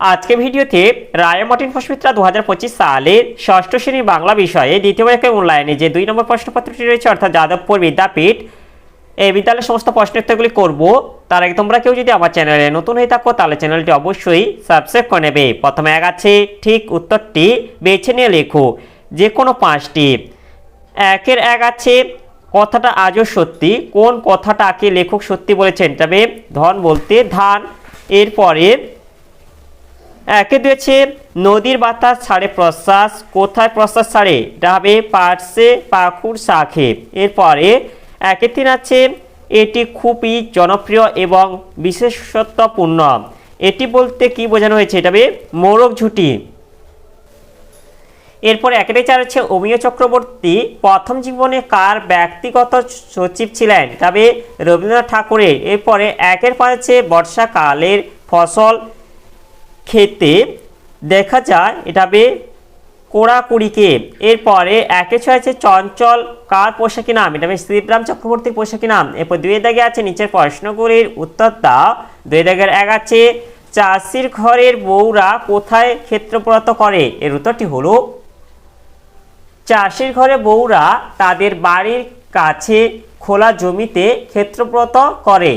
আজকে ভিডিওতে রায় মার্টিন পুষ্পিত্রা দু হাজার পঁচিশ সালের ষষ্ঠ শ্রেণির বাংলা বিষয়ে দ্বিতীয় একে মূল্যায়নে যে দুই নম্বর প্রশ্নপত্রটি রয়েছে, অর্থাৎ যাদবপুর বিদ্যাপীঠ, এই বিদ্যালয়ের সমস্ত প্রশ্ন উত্তরগুলি করব। তার আগে তোমরা কেউ যদি আমার চ্যানেলে নতুন হয়ে থাকো, তাহলে চ্যানেলটি অবশ্যই সাবস্ক্রাইব করে নেবে। প্রথমে এক আছে, ঠিক উত্তরটি বেছে নিয়ে লেখো। যে কোনো পাঁচটি। একের এক আছে, কথাটা আজও সত্যি। কোন কথাটাকে লেখক সত্যি বলেছেন? তবে ধন বলতে ধান। এরপরে একে দিয়েছে? নদীর বাতাস ছাড়ে প্রশ্বাস, কোথায় প্রশ্বাস ছাড়ে? ডাবে পার্শ্বে পাখুর শাখে। এরপরে, একে তিন আছে, এটি খুবই জনপ্রিয় এবং বিশেষত্বপূর্ণ। এটি বলতে কি বোঝানো হয়েছে? তবে মোরগ ঝুটি। এরপরে একেটাই চার হচ্ছে, অমিয় চক্রবর্তী প্রথম জীবনে কার ব্যক্তিগত সচিব ছিলেন? তবে রবীন্দ্রনাথ ঠাকুরের। এরপরে, একের পর হচ্ছে, বর্ষাকালের ফসল। খেতে দেখা যায়, এটা বে কোড়াকুড়িকে। এরপরে একে ছয় আছে চঞ্চল, কার পোশাকি নাম? এটা বেশ শিবরাম চক্রবর্তীর পোশাকি নাম। এরপর দুই দাগে আছে নিচের প্রশ্নগুলির উত্তর দাও দুই দাগের এক আছে, চাষির ঘরের বউরা কোথায় ক্ষেত্রপ্রত করে? এর উত্তরটি হলো, চাষির ঘরে বউরা তাদের বাড়ির কাছে খোলা জমিতে ক্ষেত্রপ্রত করে।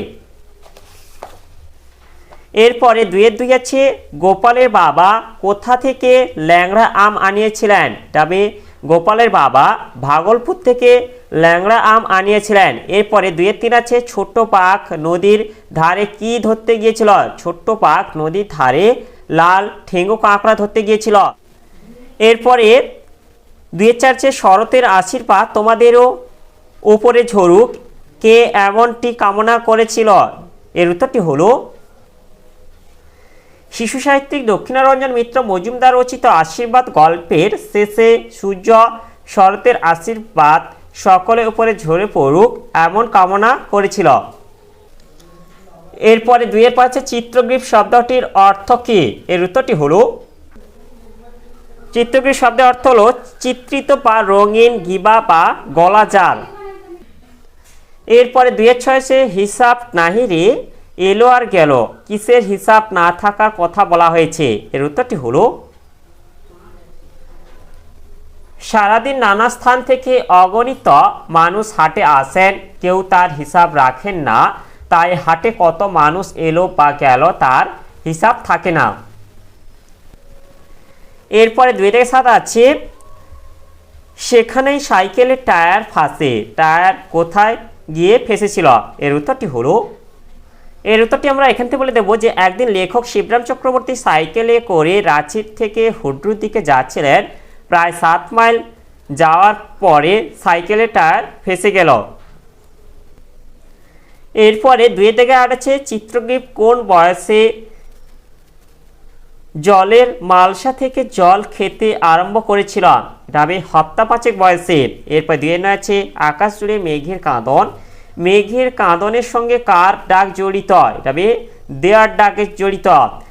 এরপরে দুয়ের দুই আছে, গোপালের বাবা কোথা থেকে ল্যাংড়া আম আনিয়েছিলেন? তবে গোপালের বাবা ভাগলপুর থেকে ল্যাংড়া আম আনিয়েছিলেন। এরপরে দুয়ের তিন আছে, ছোট্ট পাক নদীর ধারে কি ধরতে গিয়েছিল? ছোট্ট পাক নদীর ধারে লাল ঠেঙ্গো কাঁকড়া ধরতে গিয়েছিল। এরপরে দুয়ের চার আছে, শরতের আশীর্বাদ তোমাদেরও উপরে ঝরুক, কে এমনটি কামনা করেছিল? এর উত্তরটি হলো শিশু সাহিত্যিক দক্ষিণারঞ্জন মিত্র মজুমদার রচিত আশীর্বাদ গল্পের শেষে সূর্য শরতের আশীর্বাদ সকলের উপরে ঝরে পড়ুক এমন কামনা করেছিল। এরপরে দুইয়ের পাশে চিত্রগ্রীপ শব্দটির অর্থ কী? এর উত্তরটি হলো চিত্রগ্রীপ শব্দের অর্থ হলো চিত্রিত বা রঙিন গিবা বা গলা জাল। এরপরে দুয়ের ছয়সে হিসাব নাহিরে এলো আর গেল। কিসের হিসাব না থাকার কথা বলা হয়েছে? এর উত্তরটি হলো, সারাদিন নানা স্থান থেকে অগণিত মানুষ হাটে আসেন, কেউ তার হিসাব রাখেন না, তাই হাটে কত মানুষ এলো বা গেল তার হিসাব থাকে না। এরপরে দুই থেকে সাত আছে, সেখানেই সাইকেলের টায়ার ফাঁসে। টায়ার কোথায় গিয়ে ফেসেছিল? এর উত্তরটি হলো এর উত্তরটি আমরা এখান থেকে বলে দেবো যে একদিন লেখক শিবরাম চক্রবর্তী সাইকেলে করে রাঁচির থেকে হুড্রুর দিকে যাচ্ছিলেন। প্রায় সাত মাইল যাওয়ার পরে সাইকেলের টায়ার ফেসে গেল। এরপরে দুয়ে থেকে আছে চিত্রগ্রীপ কোন বয়সে জলের মালসা থেকে জল খেতে আরম্ভ করেছিল? ডাবে হপ্তা পাঁচেক বয়সে। এরপর দুয়ে আছে আকাশ জুড়ে মেঘের কাঁদন। মেঘের কাঁদনের সঙ্গে কার ডাক জড়িত ডাবে দেয়ার ডাকে জড়িত।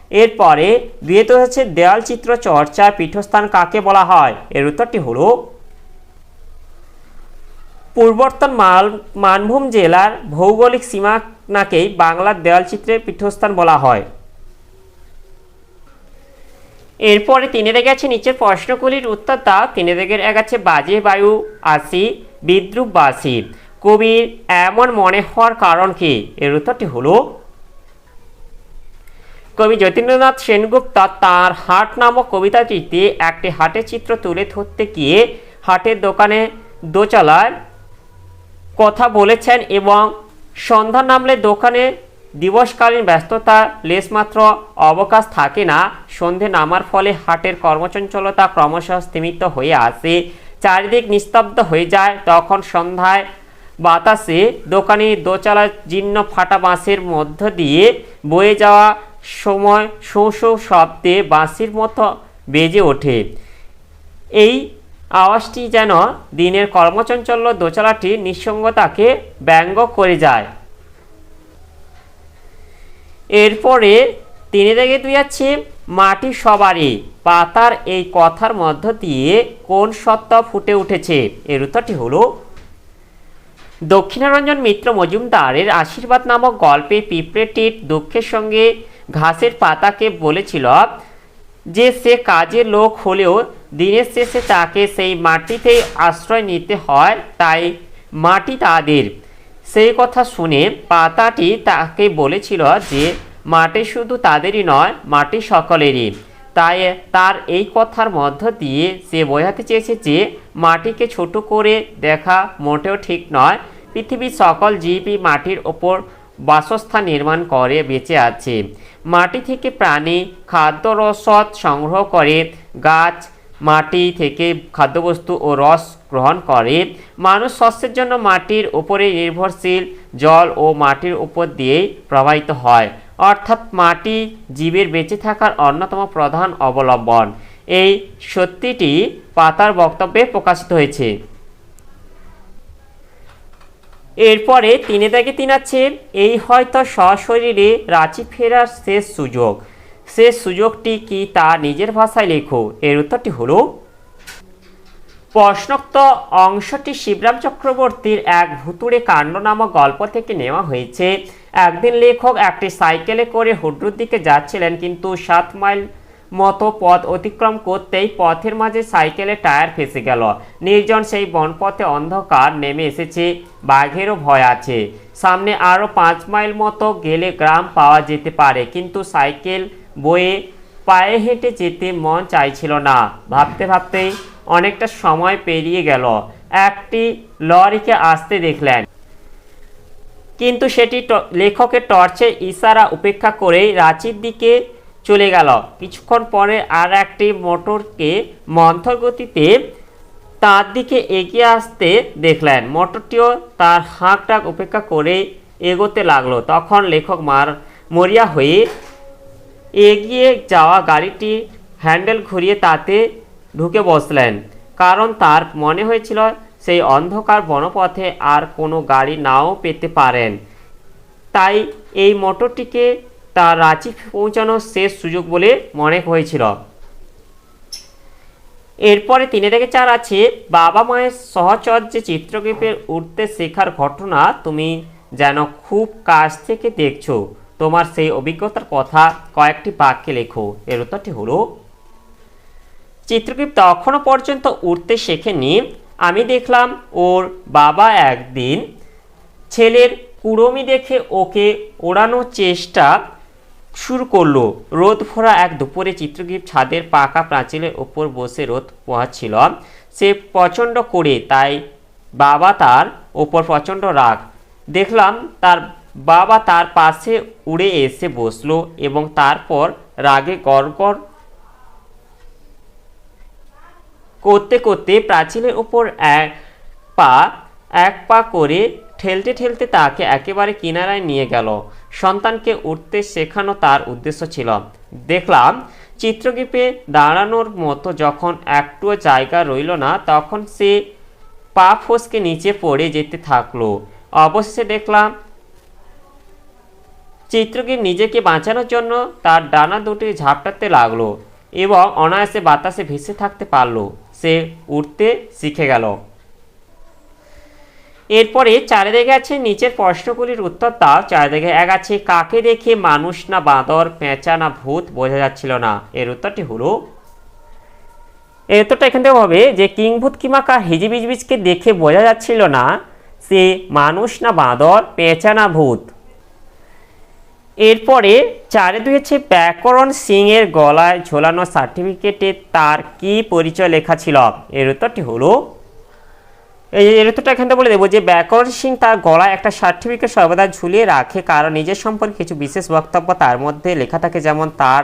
এরপরে দুয়ে তো হচ্ছে দেয়াল চিত্র চর্চা পীঠস্থান কাকে বলা হয়? এর উত্তরটি হলো পূর্বর্তন মাল, মানভূম জেলার ভৌগোলিক সীমানাকেই বাংলার দেয়াল দেয়ালচিত্রের পীঠস্থান বলা হয়। এরপরে তিনে রেগে আছে নিচের প্রশ্নগুলির উত্তর দাও। তিনে রেগের এক আছে বাজে বায়ু আসি বিদ্রুপ বাসি কবির এমন মনে হওয়ার কারণ কি? এর উত্তরটি হলো, কবি যতীন্দ্রনাথ সেনগুপ্ত তার হাট নামক কবিতাটিতে একটি হাটের চিত্র তুলে ধরতে গিয়ে হাটের দোকানে দোচালার কথা বলেছেন এবং সন্ধ্যা নামলে দোকানে দিবসকালীন ব্যস্ততা, লেশমাত্র অবকাশ থাকে না। সন্ধে নামার ফলে হাটের কর্মচঞ্চলতা ক্রমশ স্থিমিত হয়ে আসে। চারিদিক নিস্তব্ধ হয়ে যায়। তখন সন্ধ্যায় বাতাসে দোকানি দোচালা জীর্ণ ফাটা বাঁশের মধ্য দিয়ে বয়ে যাওয়া সময় শো শো শব্দে বাঁশির মতো বেজে ওঠে। এই আওয়াজটি যেন দিনের কর্মচঞ্চল্য দোচালাটির নিঃসঙ্গতাকে ব্যঙ্গ করে যায়। এরপরে তিনি রেগে দুই আছে মাটি সবারই, পাতার এই কথার মধ্য দিয়ে কোন সত্তা ফুটে উঠেছে? এর উত্তরটি হলো দক্ষিণারঞ্জন মিত্র মজুমদারের আশীর্বাদ নামক গল্পে পিঁপড়েটির দুঃখের সঙ্গে ঘাসের পাতাকে বলেছিল যে সে কাজের লোক হলেও দিনের শেষে তাকে সেই মাটিতে আশ্রয় নিতে হয়, তাই মাটি তাদের। সেই কথা শুনে পাতাটি তাকে বলেছিল যে মাটি শুধু তাদেরই নয়, মাটি সকলেরই। তাই তার এই কথার মধ্য দিয়ে সে বোঝাতে চেয়েছে যে মাটিকে ছোট করে দেখা মোটেও ঠিক নয় পৃথিবীর সকল জীবই মাটির ওপর বাসস্থান নির্মাণ করে বেঁচে আছে। মাটি থেকে প্রাণী, খাদ্য রসদ সংগ্রহ করে, গাছ, মাটি থেকে খাদ্যবস্তু ও রস গ্রহণ করে। মানুষ শস্যের জন্য মাটির উপরে নির্ভরশীল, জল ও মাটির উপর দিয়েই প্রবাহিত হয়। অর্থাৎ মাটি জীবের বেঁচে থাকার অন্যতম প্রধান অবলম্বন। এই সত্যিটি পাতার বক্তব্যে প্রকাশিত হয়েছে। এরপরে তিনে দাগে তিন আছে এই হয়তো সশরীরে রাঁচি ফেরার শেষ সুযোগ। শেষ সুযোগটি কি তা নিজের ভাষায় লেখো। এর উত্তরটি হলো, প্রশ্নোক্ত অংশটি শিবরাম চক্রবর্তীর এক ভুতুড়ে কাণ্ড নামক গল্প থেকে নেওয়া হয়েছে। একদিন লেখক একটি সাইকেলে করে হুড্রুর দিকে যাচ্ছিলেন, কিন্তু সাত মাইল মতো পথ অতিক্রম করতেই পথের মাঝে সাইকেলে টায়ার ফেসে গেল। নির্জন সেই বনপথে অন্ধকার নেমে এসেছে, বাঘেরও ভয় আছে। সামনে আরও পাঁচ মাইল মতো গেলে গ্রাম পাওয়া যেতে পারে, কিন্তু সাইকেল বয়ে পায়ে হেঁটে যেতে মন চাইছিল না। ভাবতে ভাবতেই অনেকটা সময় পেরিয়ে গেল। একটি লরিকে আসতে দেখলেন। কিন্তু সেটি লেখকের টর্চের ইশারা উপেক্ষা করেই রাঁচির দিকে চলে গেল। কিছুক্ষণ পরে আর একটি মোটরকে মন্থর গতিতে তার দিকে এগিয়ে আসতে দেখলেন। মোটরটিও তার হাঁক ডাক উপেক্ষা করে এগোতে লাগল। তখন লেখক মার মরিয়া হয়ে এগিয়ে যাওয়া গাড়িটি হ্যান্ডেল ঘুরিয়ে তাতে ঢুকে বসলেন। কারণ তার মনে হয়েছিল সেই অন্ধকার বনপথে আর কোনো গাড়ি নাও পেতে পারেন। তাই এই মোটরটিকে তার রাঁচি পৌঁছানোর শেষ সুযোগ বলে মনে হয়েছিল। এরপরে তিনে থেকে চার আছে, বাবা মায়ের সহচর্যে চিত্রকল্পের উঠতে শেখার ঘটনা তুমি যেন খুব কাছ থেকে দেখছ। তোমার সেই অভিজ্ঞতার কথা কয়েকটি বাক্যে লেখো। এর উত্তরটি হলো চিত্রকল্প তখনও পর্যন্ত উঠতে শেখেনি। আমি দেখলাম ওর বাবা একদিন ছেলের কুড়মি দেখে ওকে ওড়ানোর চেষ্টা শুরু করল। রোদ ভরা এক দুপুরে চিত্রকীপ ছাদের পাকা প্রাচীরের ওপর বসে রোদ পোহাচ্ছিল সে প্রচণ্ড করে, তাই বাবা তার ওপর প্রচণ্ড রাগ। দেখলাম তার বাবা তার পাশে উড়ে এসে বসল এবং তারপর রাগে গড়গড় করতে করতে প্রাচীরের উপর এক পা এক পা করে ঠেলতে ঠেলতে তাকে একেবারে কিনারায় নিয়ে গেল। সন্তানকে উঠতে শেখানো তার উদ্দেশ্য ছিল। দেখলাম চিত্রকীপে দাঁড়ানোর মতো যখন একটুও জায়গা রইল না, তখন সে পা ফসকে নিচে পড়ে যেতে থাকল। অবশেষে দেখলাম চিত্রকীপ নিজেকে বাঁচানোর জন্য তার ডানা দুটি ঝাপটাতে লাগল এবং অনায়াসে বাতাসে ভেসে থাকতে পারল। সে উঠতে শিখে গেল। এরপরে চারিদিকে আছে নিচের প্রশ্নগুলির উত্তর দাও। চারিদিকে এক আছে, কাকে দেখে মানুষ না বাঁদর, পেঁচা না ভূত বোঝা যাচ্ছিল না। এর উত্তরটি হলো, এর উত্তরটা এখান থেকে হবে যে, কিংভূত কিমাকা হিজিবিজবিজকে দেখে বোঝা যাচ্ছিল না সে মানুষ না বাঁদর, পেঁচা না ভূত। এরপরে চারে দুই হচ্ছে ব্যাকরণ সিং এর গলায় ঝোলানো সার্টিফিকেটে তার কি পরিচয় লেখা ছিল? এর উত্তরটি হলো এর এখান থেকে বলে দেবো যে, ব্যাকরণ সিং তার গলায় একটা সার্টিফিকেট সর্বদা ঝুলিয়ে রাখে, কারণ নিজের সম্পর্কে কিছু বিশেষ বক্তব্য তার মধ্যে লেখা থাকে, যেমন তার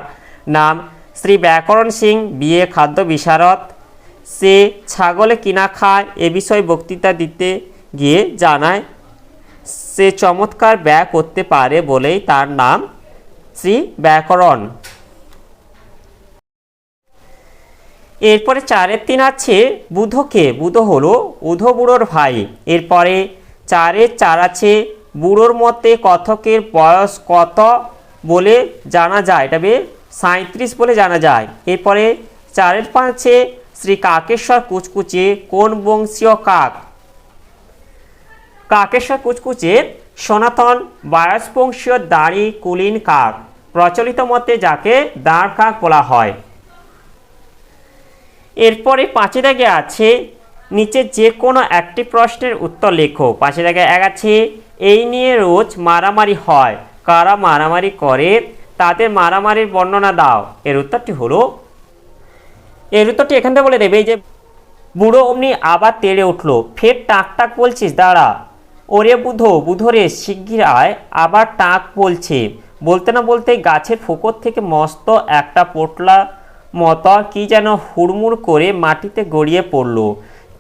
নাম, শ্রী ব্যাকরণ সিং, বিয়ে, খাদ্য বিশারদ, সে ছাগলে কিনা খায়, এ বিষয়ে বক্তৃতা দিতে গিয়ে জানায়, সে চমৎকার ব্যয় করতে পারে বলেই তার নাম শ্রী ব্যাকরণ। এরপরে চারের তিন আছে বুধকে, বুধ হলো উধো বুড়োর ভাই। এরপরে চারের চার আছে বুড়োর মতে কথকের বয়স কত বলে জানা যায়, এটা বে সাঁত্রিশ বলে জানা যায়। এরপরে চারের পাঁচে শ্রী কাকেশ্বর কুচকুচে কোন বংশীয় কাক? কাকেশ্বর কুচকুচে সনাতন বায়াসবংশীয় দাড়ি কুলিন কাক। প্রচলিত মতে যাকে দাঁড় কাক বলা হয়। এরপরে পাঁচে দাগে আছে, নিচে যে কোনো একটি প্রশ্নের উত্তর লেখো। পাঁচে দাগে এক আছে, এই নিয়ে রোজ মারামারি হয়। কারা মারামারি করে, তাদের মারামারির বর্ণনা দাও। এর উত্তরটি হলো, এর উত্তরটি এখান থেকে বলে দেবে যে, বুড়ো অমনি আবার তেড়ে উঠল। ফের টাক টাক বলছিস, দাঁড়া। ওরে বুধো, বুধরে শিগগির আয়, আবার টাক বলছে। বলতে না বলতে গাছের ফোকর থেকে মস্ত একটা পোটলা মতো কি যেন হুড়মুড় করে মাটিতে গড়িয়ে পড়ল।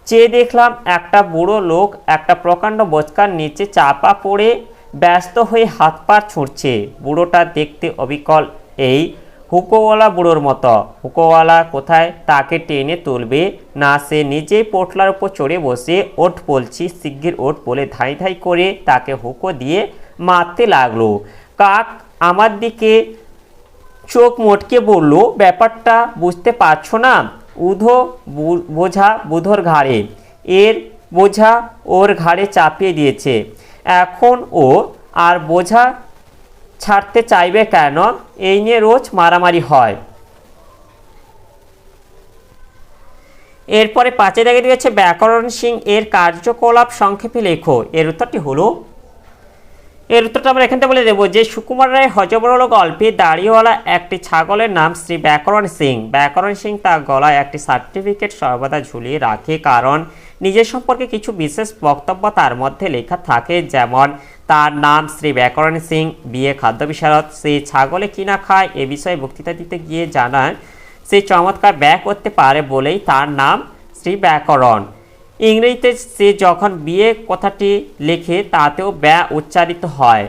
চেয়ে দেখলাম একটা বুড়ো লোক একটা প্রকাণ্ড বচকার নিচে চাপা পড়ে ব্যস্ত হয়ে হাত পা ছুঁড়ছে। বুড়োটা দেখতে অবিকল, এই হুকোওয়ালা বুড়োর মতো, হুকোওয়ালা কোথায় তাকে টেনে তুলবে? না, সে নিজেই পোটলার উপর চড়ে বসে ওঠ বলছি, শিগগির ওঠ বলে ধাই ধাই করে তাকে হুকো দিয়ে মারতে লাগল। কাক, আমার দিকে চোখ মোটকে বলল, ব্যাপারটা বুঝতে পারছ না? উধো বোঝা বুধোর ঘাড়ে। এর বোঝা ওর ঘাড়ে চাপিয়ে দিয়েছে। এখন ও আর বোঝা ছাড়তে চাইবে কেন? এই নিয়ে রোজ মারামারি হয়। এরপরে পাঁচে দেখে দিয়েছে, ব্যাকরণ সিং এর কার্যকলাপ সংক্ষেপে লেখো। এর উত্তরটি হলো এর উত্তরটা আমরা এখান থেকে বলে দেবো যে সুকুমার রায় হজবরল গল্পে দাড়িওয়ালা একটি ছাগলের নাম শ্রী ব্যাকরণ সিং। ব্যাকরণ সিং তার গলায় একটি সার্টিফিকেট সর্বদা ঝুলিয়ে রাখে কারণ নিজের সম্পর্কে কিছু বিশেষ বক্তব্য তার মধ্যে লেখা থাকে যেমন, তার নাম শ্রী ব্যাকরণ সিং, বিয়ে খাদ্য বিশারদ, সে ছাগলে কিনা খায় এ বিষয়ে বক্তৃতা দিতে গিয়ে জানান সে চমৎকার ব্যয় করতে পারে বলেই তার নাম শ্রী ব্যাকরণ। ইংরেজিতে সে যখন বিয়ে কথাটি লেখে, তাতেও ব্যয় উচ্চারিত হয়।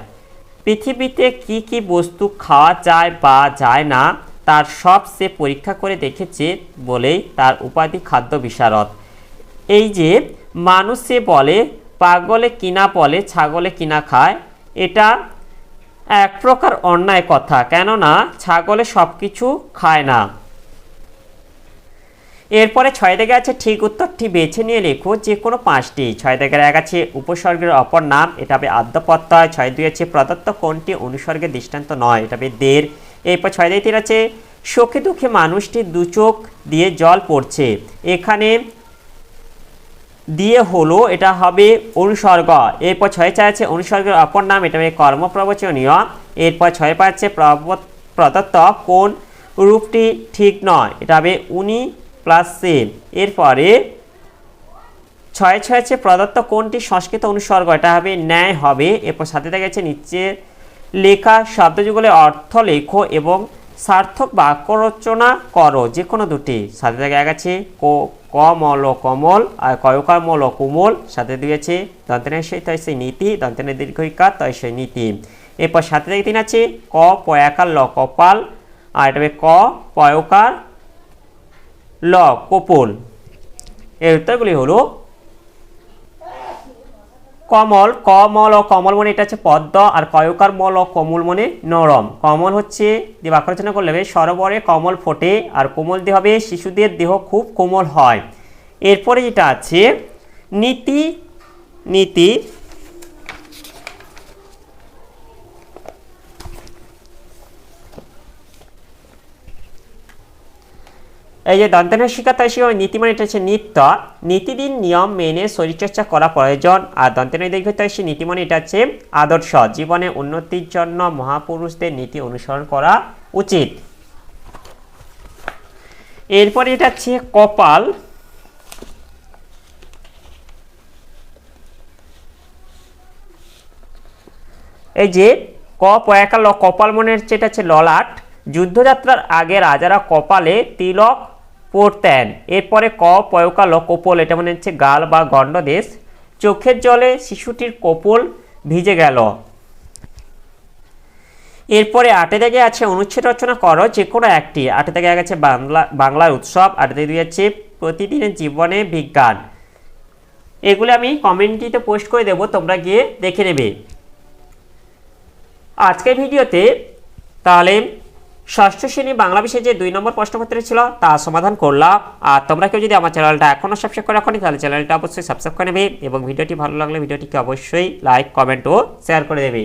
পৃথিবীতে কি কি বস্তু খাওয়া যায় বা যায় না, তার সব সে পরীক্ষা করে দেখেছে বলেই তার উপাধি খাদ্য বিশারদ। এই যে, মানুষ সে বলে, পাগলে কিনা বলে, ছাগলে কিনা খায়, এটা এক প্রকার অন্যায় কথা। কেননা, ছাগলে সব কিছু খায় না। এরপরে ছয় দাগে আছে ঠিক উত্তরটি বেছে নিয়ে লেখো, যে কোনো পাঁচটি। ছয় দাগের এক আছে উপসর্গের অপর নাম, এটা হবে আদ্যপত্তয়। ছয় দুই আছে প্রদত্ত, কোনটি অনুসর্গের দৃষ্টান্ত নয়, এটা হবে দের এরপর ছয় দাগে তিন আছে সুখে দুঃখে মানুষটি দু চোখ দিয়ে জল পড়ছে। এখানে দিয়ে হলো, এটা হবে অনুসর্গ। এরপর ছয় চার আছে অনুসর্গের অপর নাম, এটা হবে কর্মপ্রবচনীয়। এরপর ছয় পাচ্ছে প্রদত্ত, কোন রূপটি ঠিক নয়, এটা হবে উনি প্লাস সে এরপরে ছয় ছয় আছে প্রদত্ত কোনটি সংস্কৃত অনুসর্গ? এটা হবে ন্যায় হবে। এরপর সাথে দেখা গেছে নিচে লেখা শব্দযুগলের অর্থ লেখো এবং সার্থক বাক্য রচনা করো যে কোনো দুটি। সাথে দেখা গেছে ক- কমল কমল আর কয়কার মল ও কোমল সাথে দিয়েছে দন্তেনের সেই তয় নীতি, দন্তেনের দীর্ঘিকার তয় নীতি। এরপর সাথে থেকে তিন আছে ক পয়াকার ল কপাল আর এটা হবে ক, পয়কার ল, কপল। এর উত্তরগুলি হলো কমল কমল ও কমল মনে এটা হচ্ছে পদ্ম, আর কয়কার মল ও কমল মনে নরম। কমল হচ্ছে, দিয়ে বাক্য রচনা করলে হবে, সরোবরে কমল ফোটে, আর কোমল দিয়ে হবে, শিশুদের দেহ খুব কোমল হয়। এরপরে যেটা আছে, নীতি নীতি এই যে দন্তেনের শিক্ষা নীতি মানে এটা হচ্ছে নিত্য। নীতিদিন নিয়ম মেনে শরীরচর্চা করা প্রয়োজন। আর দন্তেনের দীর্ঘতায়সী নীতি মানে এটা হচ্ছে আদর্শ। জীবনে উন্নতির জন্য মহাপুরুষদের নীতি অনুসরণ করা উচিত। এরপরে এটা হচ্ছে কপাল। এই যে ক পয়াকাল কপাল মনে হচ্ছে এটা হচ্ছে ললাট। যুদ্ধযাত্রার আগে রাজারা কপালে তিলক পরতেন এরপরে ক, পয়কাল কপল, এটা মনে হচ্ছে গাল বা গণ্ডদেশ। চোখের জলে শিশুটির কপল ভিজে গেল। এরপরে আটে দাগে আছে অনুচ্ছেদ রচনা করো যে কোনো একটি। আটে দাগে আছে বাংলা, বাংলার উৎসব, আটে দাগে আছে প্রতিদিনের জীবনে বিজ্ঞান। এগুলো আমি কমিউনিটিতে পোস্ট করে দেবো, তোমরা গিয়ে দেখে নেবে। আজকের ভিডিওতে তাহলে ষষ্ঠ শ্রেণি বাংলা বিষয়ে যে দুই নম্বর প্রশ্নপত্র ছিল, তা সমাধান করলাম। আর তোমরা কেউ যদি আমার চ্যানেলটা এখনও সাবস্ক্রাইব করে রাখনি, তাহলে চ্যানেলটা অবশ্যই সাবস্ক্রাইব করে নেবে এবং ভিডিওটি ভালো লাগলে ভিডিওটিকে অবশ্যই লাইক কমেন্ট ও শেয়ার করে দেবে।